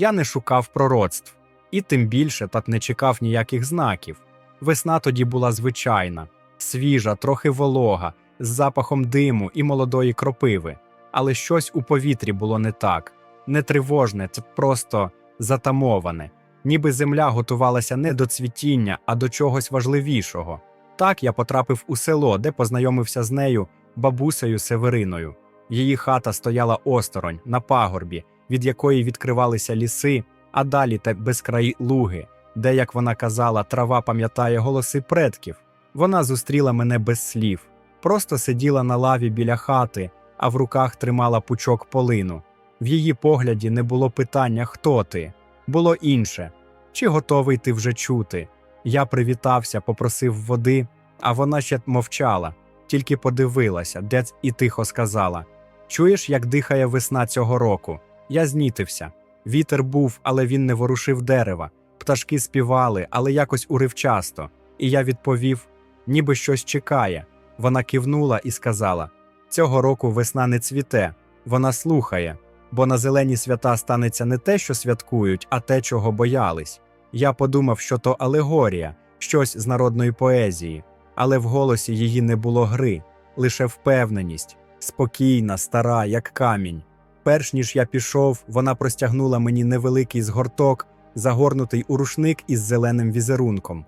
Я не шукав пророцтв, і тим більше так не чекав ніяких знаків. Весна тоді була звичайна, свіжа, трохи волога, з запахом диму і молодої кропиви. Але щось у повітрі було не так, не тривожне, це просто затамоване, ніби земля готувалася не до цвітіння, а до чогось важливішого. Так я потрапив у село, де познайомився з нею, бабусею Севериною. Її хата стояла осторонь, на пагорбі, від якої відкривалися ліси, а далі та безкраї луги, де, як вона казала, трава пам'ятає голоси предків. Вона зустріла мене без слів, просто сиділа на лаві біля хати, а в руках тримала пучок полину. В її погляді не було питання, хто ти, було інше чи готовий ти вже чути. Я привітався, попросив води, а вона ще мовчала, тільки подивилася, де і тихо сказала: Чуєш, як дихає весна цього року? Я знітився. Вітер був, але він не ворушив дерева. Пташки співали, але якось уривчасто. І я відповів: ніби щось чекає. Вона кивнула і сказала: Цього року весна не цвіте, вона слухає, бо на зелені свята станеться не те, що святкують, а те, чого боялись. Я подумав, що то алегорія, щось з народної поезії, але в голосі її не було гри, лише впевненість, спокійна, стара, як камінь. Перш ніж я пішов, вона простягнула мені невеликий згорток, загорнутий у рушник із зеленим візерунком.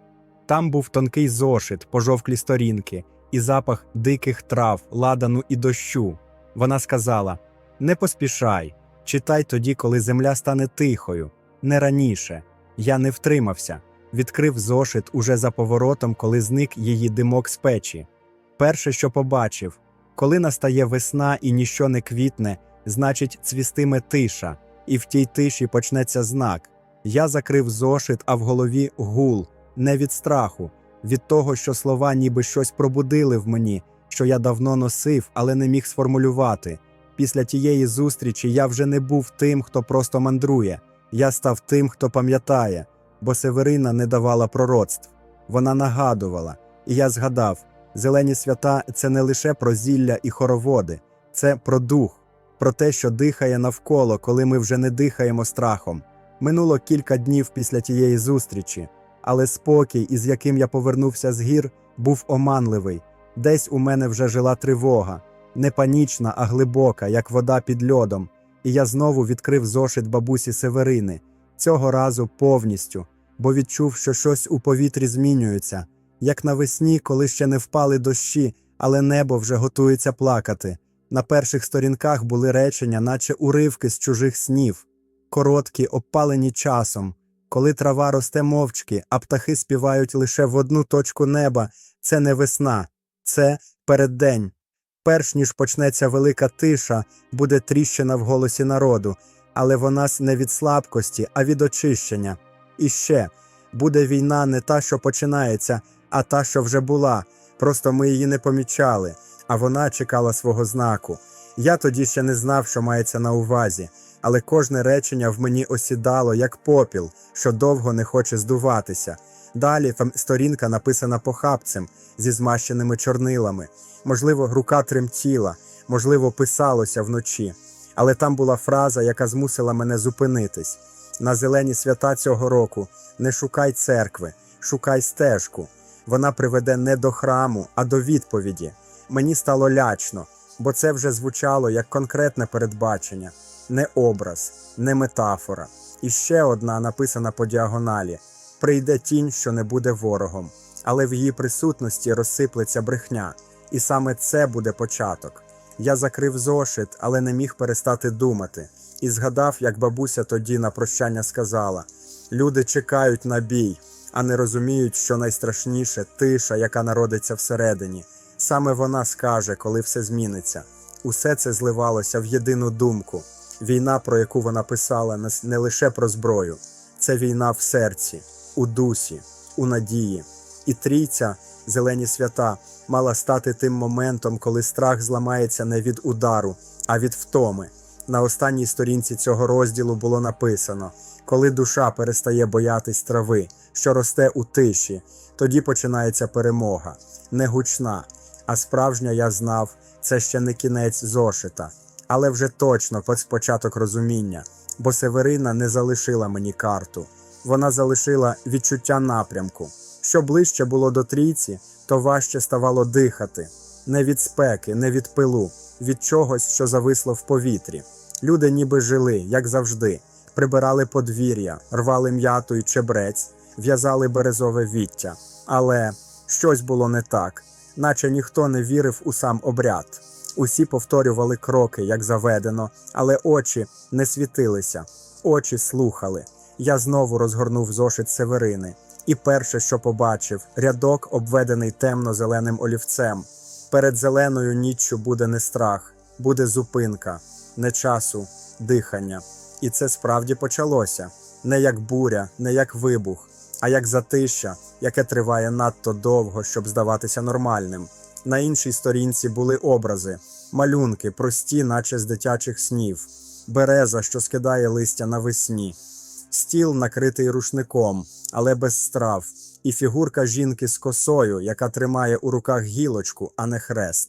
Там був тонкий зошит, пожовклі сторінки і запах диких трав, ладану і дощу. Вона сказала: Не поспішай, читай тоді, коли земля стане тихою, не раніше. Я не втримався, відкрив зошит уже за поворотом, коли зник її димок з печі. Перше, що побачив, коли настає весна і ніщо не квітне, значить, цвістиме тиша, і в тій тиші почнеться знак. Я закрив зошит, а в голові гул, не від страху, від того, що слова ніби щось пробудили в мені, що я давно носив, але не міг сформулювати. Після тієї зустрічі я вже не був тим, хто просто мандрує. Я став тим, хто пам'ятає, бо Северина не давала пророцтв. Вона нагадувала, і я згадав: зелені свята це не лише про зілля і хороводи, це про дух, про те, що дихає навколо, коли ми вже не дихаємо страхом. Минуло кілька днів після тієї зустрічі, але спокій, із яким я повернувся з гір, був оманливий. Десь у мене вже жила тривога, не панічна, а глибока, як вода під льодом. І я знову відкрив зошит бабусі Северини, цього разу повністю, бо відчув, що щось у повітрі змінюється, як навесні, коли ще не впали дощі, але небо вже готується плакати. На перших сторінках були речення, наче уривки з чужих снів, короткі, обпалені часом. Коли трава росте мовчки, а птахи співають лише в одну точку неба, це не весна, це переддень. Перш ніж почнеться велика тиша, буде тріщина в голосі народу, але вона не від слабкості, а від очищення. І ще буде війна не та, що починається, а та, що вже була. Просто ми її не помічали, а вона чекала свого знаку. Я тоді ще не знав, що мається на увазі, але кожне речення в мені осідало, як попіл, що довго не хоче здуватися. Далі там сторінка написана похапцем зі змащеними чорнилами. Можливо, рука тремтіла, можливо, писалося вночі. Але там була фраза, яка змусила мене зупинитись. На зелені свята цього року не шукай церкви, шукай стежку. Вона приведе не до храму, а до відповіді. Мені стало лячно, бо це вже звучало як конкретне передбачення, не образ, не метафора. І ще одна написана по діагоналі: прийде тінь, що не буде ворогом, але в її присутності розсиплеться брехня. І саме це буде початок. Я закрив зошит, але не міг перестати думати, і згадав, як бабуся тоді на прощання сказала: люди чекають на бій, а не розуміють, що найстрашніше тиша, яка народиться всередині. Саме вона скаже, коли все зміниться. Усе це зливалося в єдину думку. Війна, про яку вона писала, не лише про зброю, це війна в серці, у дусі, у надії. І трійця, зелені свята, мала стати тим моментом, коли страх зламається не від удару, а від втоми. На останній сторінці цього розділу було написано: коли душа перестає боятись трави, що росте у тиші, тоді починається перемога, не гучна, а справжня я знав, це ще не кінець зошита, Але вже точно початок розуміння, бо Северина не залишила мені карту. Вона залишила відчуття напрямку. Що ближче було до трійці, то важче ставало дихати. Не від спеки, не від пилу, від чогось, що зависло в повітрі. Люди ніби жили, як завжди, прибирали подвір'я, рвали м'яту й чебрець, в'язали березове віття. Але щось було не так, наче ніхто не вірив у сам обряд. Усі повторювали кроки, як заведено, але очі не світилися, очі слухали. Я знову розгорнув зошит Северини, і перше, що побачив, рядок, обведений темно-зеленим олівцем. Перед зеленою ніччю буде не страх, буде зупинка, не часу, дихання. І це справді почалося не як буря, не як вибух, а як затища, яке триває надто довго, щоб здаватися нормальним. На іншій сторінці були образи, малюнки, прості, наче з дитячих снів, береза, що скидає листя навесні, стіл, накритий рушником, але без страв, і фігурка жінки з косою, яка тримає у руках гілочку, а не хрест.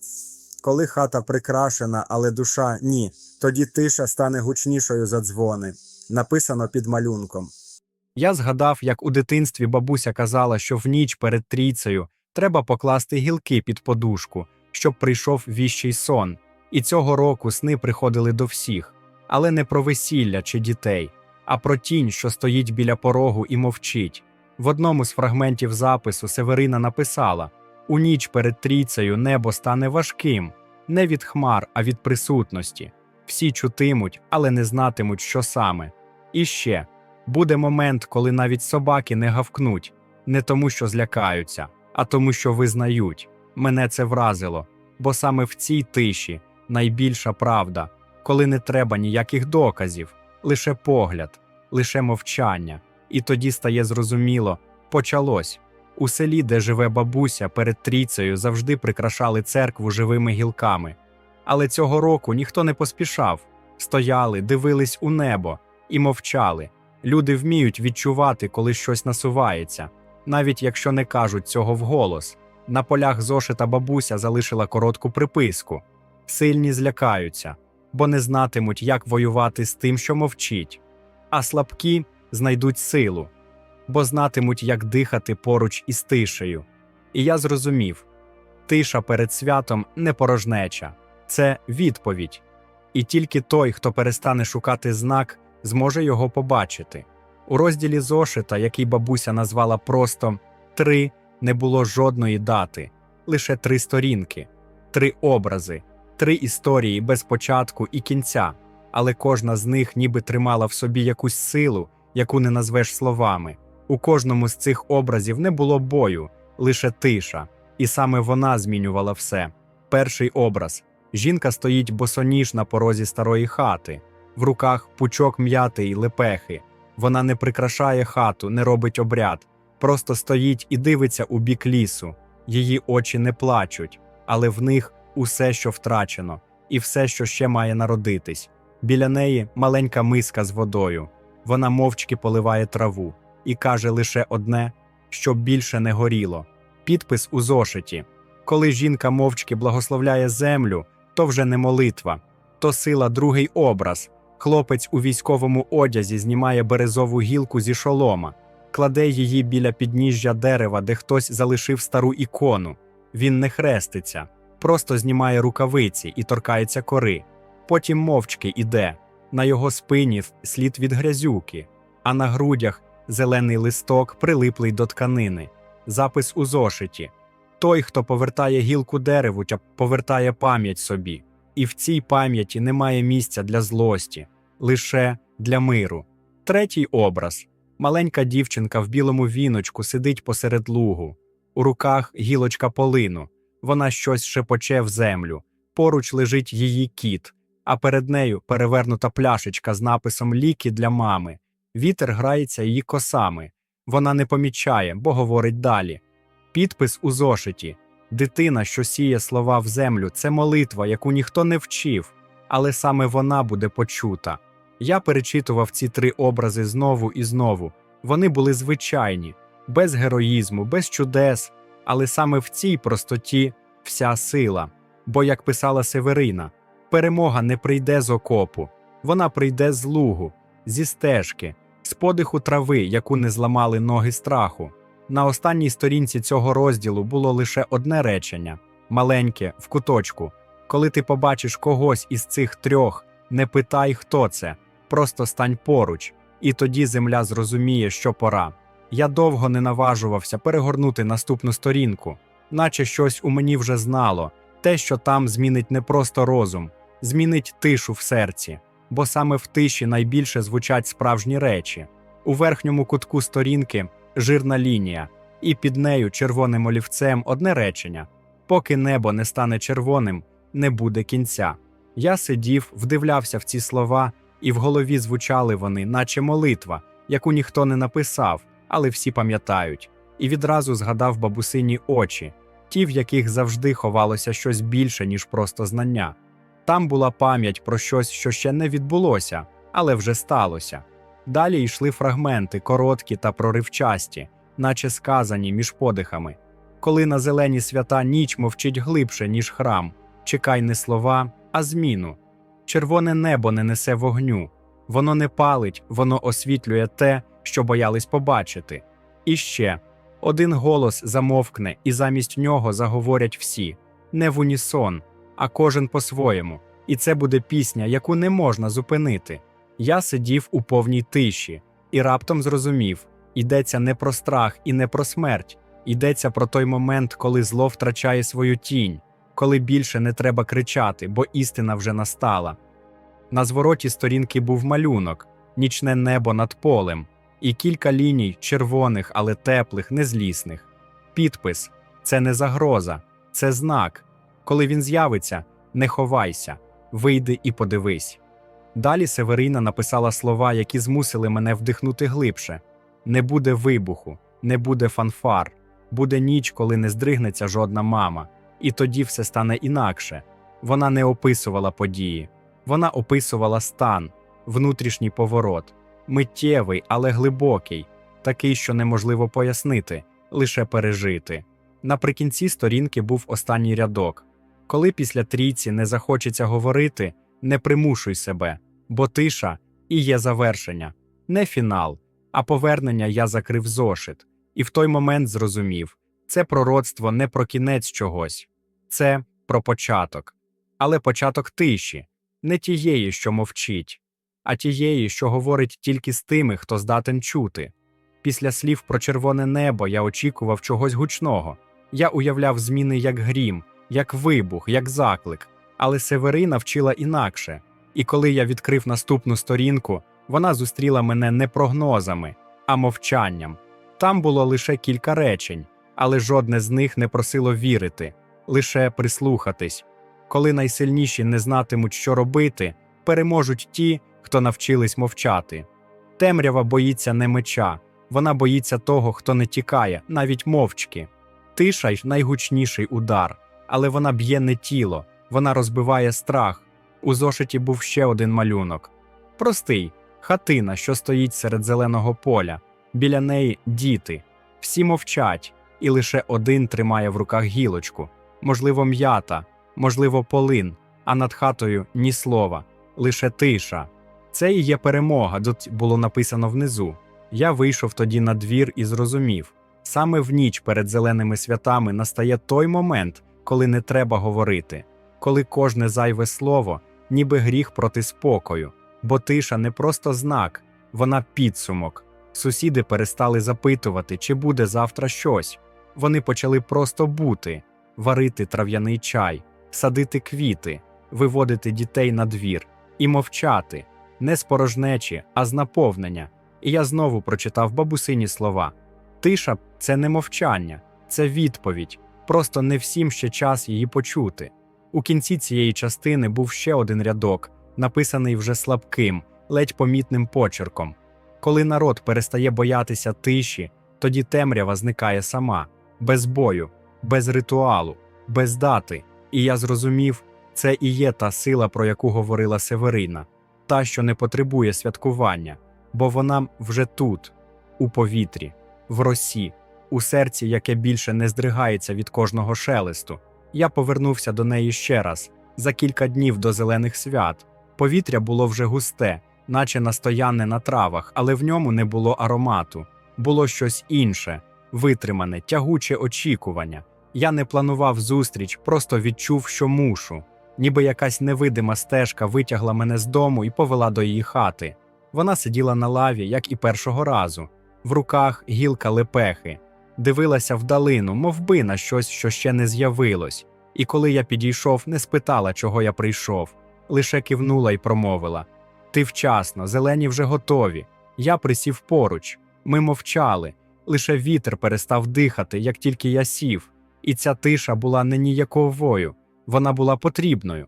Коли хата прикрашена, але душа ні, тоді тиша стане гучнішою за дзвони. Написано під малюнком. Я згадав, як у дитинстві бабуся казала, що в ніч перед трійцею треба покласти гілки під подушку, щоб прийшов віщий сон. І цього року сни приходили до всіх, але не про весілля чи дітей, а про тінь, що стоїть біля порогу і мовчить. В одному з фрагментів запису Северина написала: У ніч перед трійцею небо стане важким, не від хмар, а від присутності. Всі чутимуть, але не знатимуть, що саме. І ще буде момент, коли навіть собаки не гавкнуть, не тому, що злякаються, а тому, що визнають. Мене це вразило, бо саме в цій тиші найбільша правда, коли не треба ніяких доказів, лише погляд, лише мовчання. І тоді стає зрозуміло почалось. У селі, де живе бабуся, перед трійцею завжди прикрашали церкву живими гілками. Але цього року ніхто не поспішав стояли, дивились у небо і мовчали. Люди вміють відчувати, коли щось насувається, навіть якщо не кажуть цього вголос. На полях зошита бабуся залишила коротку приписку: сильні злякаються, бо не знатимуть, як воювати з тим, що мовчить, а слабкі знайдуть силу, бо знатимуть, як дихати поруч із тишею. І я зрозумів: тиша перед святом не порожнеча, це відповідь. І тільки той, хто перестане шукати знак, зможе його побачити. У розділі зошита, який бабуся назвала просто три, не було жодної дати, лише три сторінки, три образи, три історії без початку і кінця, але кожна з них ніби тримала в собі якусь силу, яку не назвеш словами. У кожному з цих образів не було бою, лише тиша, і саме вона змінювала все. Перший образ жінка стоїть босоніж на порозі старої хати, в руках пучок м'яти й лепехи. Вона не прикрашає хату, не робить обряд, просто стоїть і дивиться у бік лісу. Її очі не плачуть, але в них усе, що втрачено, і все, що ще має народитись. Біля неї маленька миска з водою. Вона мовчки поливає траву і каже лише одне, щоб більше не горіло. Підпис у зошиті. Коли жінка мовчки благословляє землю, то вже не молитва, то сила другий образ. Хлопець у військовому одязі знімає березову гілку зі шолома, кладе її біля підніжжя дерева, де хтось залишив стару ікону. Він не хреститься, просто знімає рукавиці і торкається кори. Потім мовчки іде. На його спині слід від грязюки, а на грудях зелений листок, прилиплий до тканини. Запис у зошиті. Той, хто повертає гілку дереву, повертає пам'ять собі. І в цій пам'яті немає місця для злості, лише для миру. Третій образ маленька дівчинка в білому віночку сидить посеред лугу, у руках гілочка полину. Вона щось шепоче в землю. Поруч лежить її кіт, а перед нею перевернута пляшечка з написом Ліки для мами. Вітер грається її косами. Вона не помічає, бо говорить далі. Підпис у зошиті. Дитина, що сіє слова в землю, це молитва, яку ніхто не вчив, але саме вона буде почута. Я перечитував ці три образи знову і знову. Вони були звичайні, без героїзму, без чудес, але саме в цій простоті вся сила. Бо, як писала Северина, Перемога не прийде з окопу, вона прийде з лугу, зі стежки, з подиху трави, яку не зламали ноги страху. На останній сторінці цього розділу було лише одне речення маленьке, в куточку. Коли ти побачиш когось із цих трьох, не питай, хто це, просто стань поруч, і тоді земля зрозуміє, що пора. Я довго не наважувався перегорнути наступну сторінку, наче щось у мені вже знало, те, що там змінить не просто розум, змінить тишу в серці, бо саме в тиші найбільше звучать справжні речі. У верхньому кутку сторінки жирна лінія, і під нею червоним олівцем одне речення: поки небо не стане червоним, не буде кінця. Я сидів, вдивлявся в ці слова, і в голові звучали вони, наче молитва, яку ніхто не написав, але всі пам'ятають, і відразу згадав бабусині очі, ті, в яких завжди ховалося щось більше, ніж просто знання. Там була пам'ять про щось, що ще не відбулося, але вже сталося. Далі йшли фрагменти, короткі та проривчасті, наче сказані між подихами. Коли на зелені свята ніч мовчить глибше, ніж храм, чекай не слова, а зміну. Червоне небо не несе вогню, воно не палить, воно освітлює те, що боялись побачити. І ще один голос замовкне, і замість нього заговорять всі не в унісон, а кожен по-своєму. І це буде пісня, яку не можна зупинити. Я сидів у повній тиші і раптом зрозумів: йдеться не про страх і не про смерть, йдеться про той момент, коли зло втрачає свою тінь, коли більше не треба кричати, бо істина вже настала. На звороті сторінки був малюнок, нічне небо над полем, і кілька ліній червоних, але теплих, незлісних. Підпис це не загроза, це знак. Коли він з'явиться, не ховайся, вийди і подивись. Далі Северина написала слова, які змусили мене вдихнути глибше: не буде вибуху, не буде фанфар, буде ніч, коли не здригнеться жодна мама, і тоді все стане інакше. Вона не описувала події, вона описувала стан, внутрішній поворот, миттєвий, але глибокий, такий, що неможливо пояснити, лише пережити. Наприкінці сторінки був останній рядок. Коли після трійці не захочеться говорити, не примушуй себе, бо тиша і є завершення, не фінал, а повернення я закрив зошит, і в той момент зрозумів це пророцтво не про кінець чогось, це про початок. Але початок тиші, не тієї, що мовчить, а тієї, що говорить тільки з тими, хто здатен чути. Після слів про червоне небо я очікував чогось гучного. Я уявляв зміни як грім, як вибух, як заклик. Але Северина вчила інакше, і коли я відкрив наступну сторінку, вона зустріла мене не прогнозами, а мовчанням. Там було лише кілька речень, але жодне з них не просило вірити, лише прислухатись. Коли найсильніші не знатимуть, що робити, переможуть ті, хто навчились мовчати. Темрява боїться не меча, вона боїться того, хто не тікає, навіть мовчки. Тиша й найгучніший удар, але вона б'є не тіло, вона розбиває страх. У зошиті був ще один малюнок. Простий хатина, що стоїть серед зеленого поля. Біля неї діти. Всі мовчать, і лише один тримає в руках гілочку. Можливо, м'ята, можливо, полин, а над хатою ні слова, лише тиша. Це і є перемога, тут було написано внизу. Я вийшов тоді на двір і зрозумів: саме в ніч перед зеленими святами настає той момент, коли не треба говорити, коли кожне зайве слово, ніби гріх проти спокою, бо тиша не просто знак, вона підсумок. Сусіди перестали запитувати, чи буде завтра щось. Вони почали просто бути, варити трав'яний чай, садити квіти, виводити дітей на двір і мовчати, не з порожнечі, а з наповнення. І я знову прочитав бабусині слова: Тиша це не мовчання, це відповідь. Просто не всім ще час її почути. У кінці цієї частини був ще один рядок, написаний вже слабким, ледь помітним почерком. Коли народ перестає боятися тиші, тоді темрява зникає сама, без бою, без ритуалу, без дати. І я зрозумів, це і є та сила, про яку говорила Северина, та, що не потребує святкування, бо вона вже тут, у повітрі, в росі, у серці, яке більше не здригається від кожного шелесту. Я повернувся до неї ще раз, за кілька днів до зелених свят. Повітря було вже густе, наче настоянне на травах, але в ньому не було аромату. Було щось інше, витримане, тягуче очікування. Я не планував зустріч, просто відчув, що мушу. Ніби якась невидима стежка витягла мене з дому і повела до її хати. Вона сиділа на лаві, як і першого разу, в руках гілка лепехи, дивилася вдалину, мов би на щось, що ще не з'явилось. І коли я підійшов, не спитала, чого я прийшов, лише кивнула і промовила: Ти вчасно, зелені вже готові. Я присів поруч. Ми мовчали, лише вітер перестав дихати, як тільки я сів, і ця тиша була не ніяковою, вона була потрібною.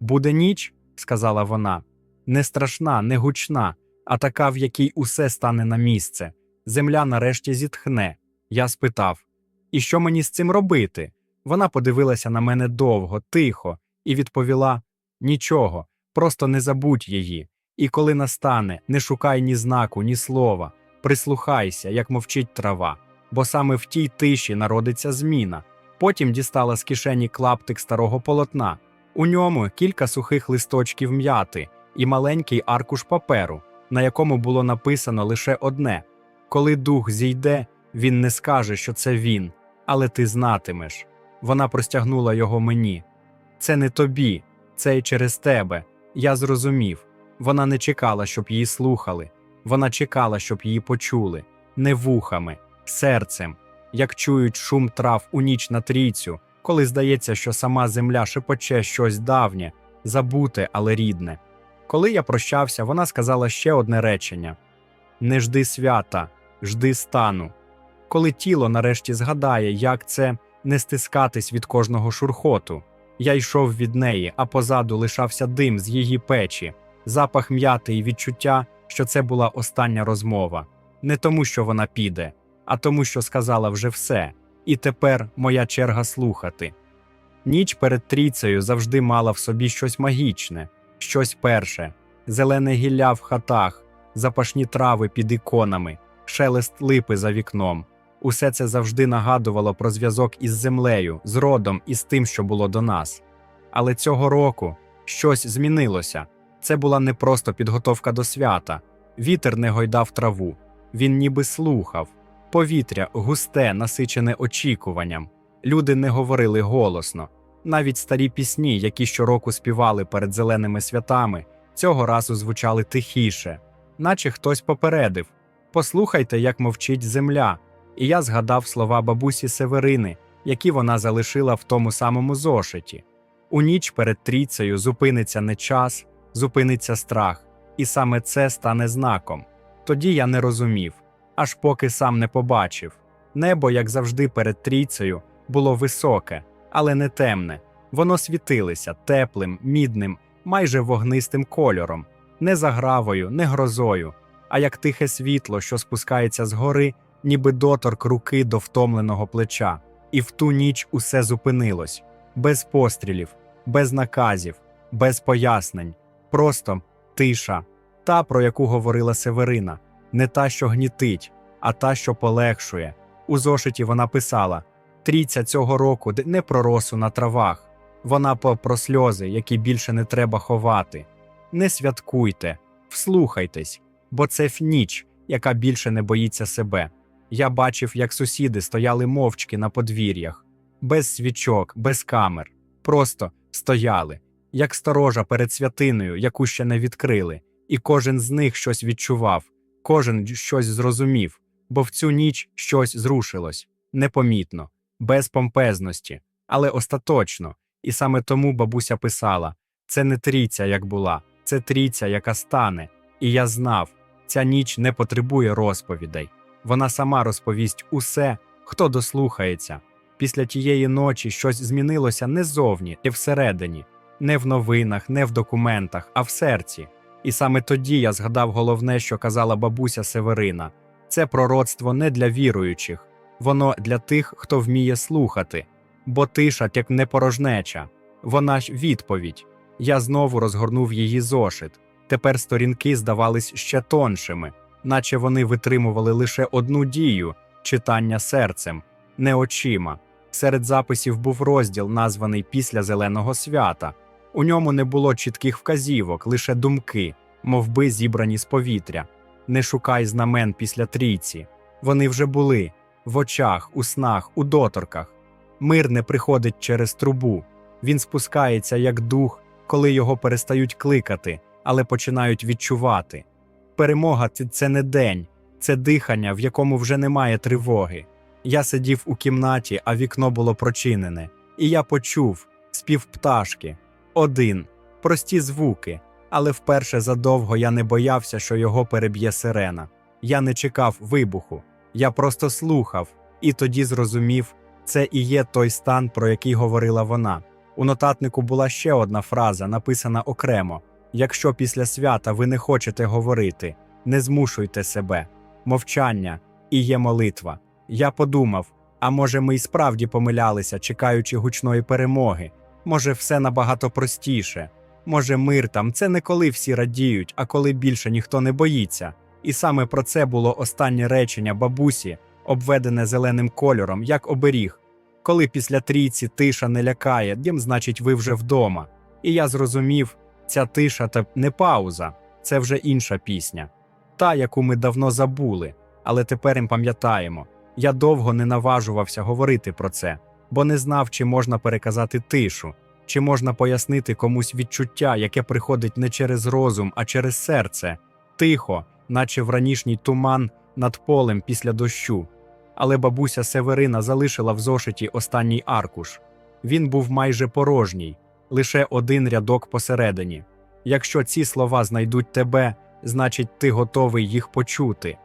Буде ніч, сказала вона, не страшна, не гучна, а така, в якій усе стане на місце. Земля нарешті зітхне. Я спитав: І що мені з цим робити? Вона подивилася на мене довго, тихо, і відповіла: Нічого, просто не забудь її. І коли настане, не шукай ні знаку, ні слова, прислухайся, як мовчить трава, бо саме в тій тиші народиться зміна. Потім дістала з кишені клаптик старого полотна. У ньому кілька сухих листочків м'яти і маленький аркуш паперу, на якому було написано лише одне: Коли дух зійде, він не скаже, що це він, але ти знатимеш. Вона простягнула його мені. Це не тобі, це й через тебе. Я зрозумів. Вона не чекала, щоб її слухали. Вона чекала, щоб її почули, не вухами, серцем, як чують шум трав у ніч на трійцю, коли здається, що сама земля шепоче щось давнє, забуте, але рідне. Коли я прощався, вона сказала ще одне речення: Не жди свята, жди стану. Коли тіло нарешті згадає, як це не стискатись від кожного шурхоту. Я йшов від неї, а позаду лишався дим з її печі, запах м'яти і відчуття, що це була остання розмова. Не тому, що вона піде, а тому, що сказала вже все, і тепер моя черга слухати. Ніч перед трійцею завжди мала в собі щось магічне, щось перше, зелене гілля в хатах, запашні трави під іконами, шелест липи за вікном. Усе це завжди нагадувало про зв'язок із землею, з родом і з тим, що було до нас. Але цього року щось змінилося. Це була не просто підготовка до свята. Вітер не гойдав траву, він ніби слухав. Повітря густе, насичене очікуванням. Люди не говорили голосно. Навіть старі пісні, які щороку співали перед зеленими святами, цього разу звучали тихіше, наче хтось попередив Послухайте, як мовчить земля. І я згадав слова бабусі Северини, які вона залишила в тому самому зошиті. У ніч перед трійцею зупиниться не час, зупиниться страх, і саме це стане знаком. Тоді я не розумів, аж поки сам не побачив. Небо, як завжди, перед трійцею, було високе, але не темне. Воно світилося теплим, мідним, майже вогнистим кольором, не загравою, не грозою, а як тихе світло, що спускається згори, ніби доторк руки до втомленого плеча. І в ту ніч усе зупинилось без пострілів, без наказів, без пояснень, просто тиша, та, про яку говорила Северина, не та, що гнітить, а та, що полегшує. У зошиті вона писала: Трійця цього року не про росу на травах, вона про сльози, які більше не треба ховати. Не святкуйте, вслухайтесь, бо це ніч, яка більше не боїться себе. Я бачив, як сусіди стояли мовчки на подвір'ях, без свічок, без камер, просто стояли, як сторожа перед святиною, яку ще не відкрили, і кожен з них щось відчував, кожен щось зрозумів, бо в цю ніч щось зрушилось непомітно, без помпезності, але остаточно. І саме тому бабуся писала: це не трійця, як була, це трійця, яка стане. І я знав, ця ніч не потребує розповідей. Вона сама розповість усе, хто дослухається. Після тієї ночі щось змінилося не зовні, і всередині, не в новинах, не в документах, а в серці. І саме тоді я згадав головне, що казала бабуся Северина: це пророцтво не для віруючих, воно для тих, хто вміє слухати, бо тиша як не порожнеча, вона ж відповідь. Я знову розгорнув її зошит. Тепер сторінки здавались ще тоншими, наче вони витримували лише одну дію читання серцем, не очима. Серед записів був розділ, названий Після зеленого свята. У ньому не було чітких вказівок, лише думки, мовби зібрані з повітря. Не шукай знамен після трійці. Вони вже були в очах, у снах, у доторках. Мир не приходить через трубу. Він спускається як дух, коли його перестають кликати, але починають відчувати. Перемога це- не день, це дихання, в якому вже немає тривоги. Я сидів у кімнаті, а вікно було прочинене, і я почув спів пташки. Один, прості звуки, але вперше задовго я не боявся, що його переб'є сирена. Я не чекав вибуху, я просто слухав, і тоді зрозумів, це і є той стан, про який говорила вона. У нотатнику була ще одна фраза, написана окремо: якщо після свята ви не хочете говорити, не змушуйте себе. Мовчання і є молитва. Я подумав: а може, ми й справді помилялися, чекаючи гучної перемоги? Може, все набагато простіше. Може, мир там це не коли всі радіють, а коли більше ніхто не боїться. І саме про це було останнє речення бабусі, обведене зеленим кольором, як оберіг. Коли після трійці тиша не лякає, дім, значить, ви вже вдома. І я зрозумів, ця тиша та не пауза, це вже інша пісня, та, яку ми давно забули, але тепер їм пам'ятаємо. Я довго не наважувався говорити про це, бо не знав, чи можна переказати тишу, чи можна пояснити комусь відчуття, яке приходить не через розум, а через серце, тихо, наче вранішній туман над полем після дощу. Але бабуся Северина залишила в зошиті останній аркуш. Він був майже порожній, лише один рядок посередині. Якщо ці слова знайдуть тебе, значить ти готовий їх почути.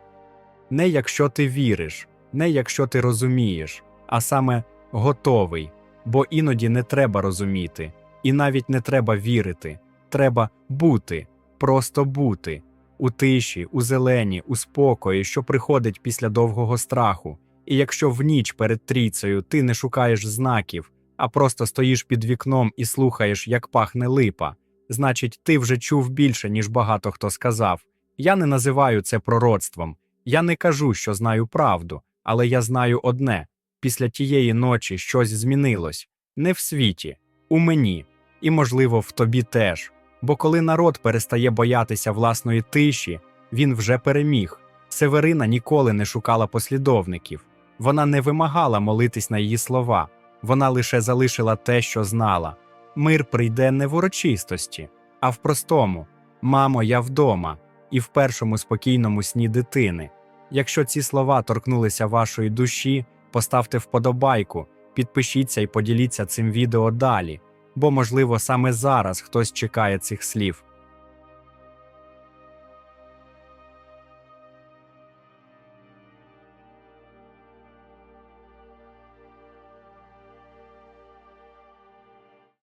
Не якщо ти віриш, не якщо ти розумієш, а саме готовий, бо іноді не треба розуміти, і навіть не треба вірити, треба бути, просто бути, у тиші, у зелені, у спокої, що приходить після довгого страху. І якщо в ніч перед трійцею ти не шукаєш знаків, а просто стоїш під вікном і слухаєш, як пахне липа, значить, ти вже чув більше, ніж багато хто сказав. Я не називаю це пророцтвом. Я не кажу, що знаю правду, але я знаю одне: після тієї ночі щось змінилось не в світі, у мені, і, можливо, в тобі теж. Бо коли народ перестає боятися власної тиші, він вже переміг. Северина ніколи не шукала послідовників. Вона не вимагала молитись на її слова, вона лише залишила те, що знала. Мир прийде не в урочистості, а в простому Мамо, я вдома, і в першому спокійному сні дитини. Якщо ці слова торкнулися вашої душі, поставте вподобайку, підпишіться і поділіться цим відео далі, бо, можливо, саме зараз хтось чекає цих слів.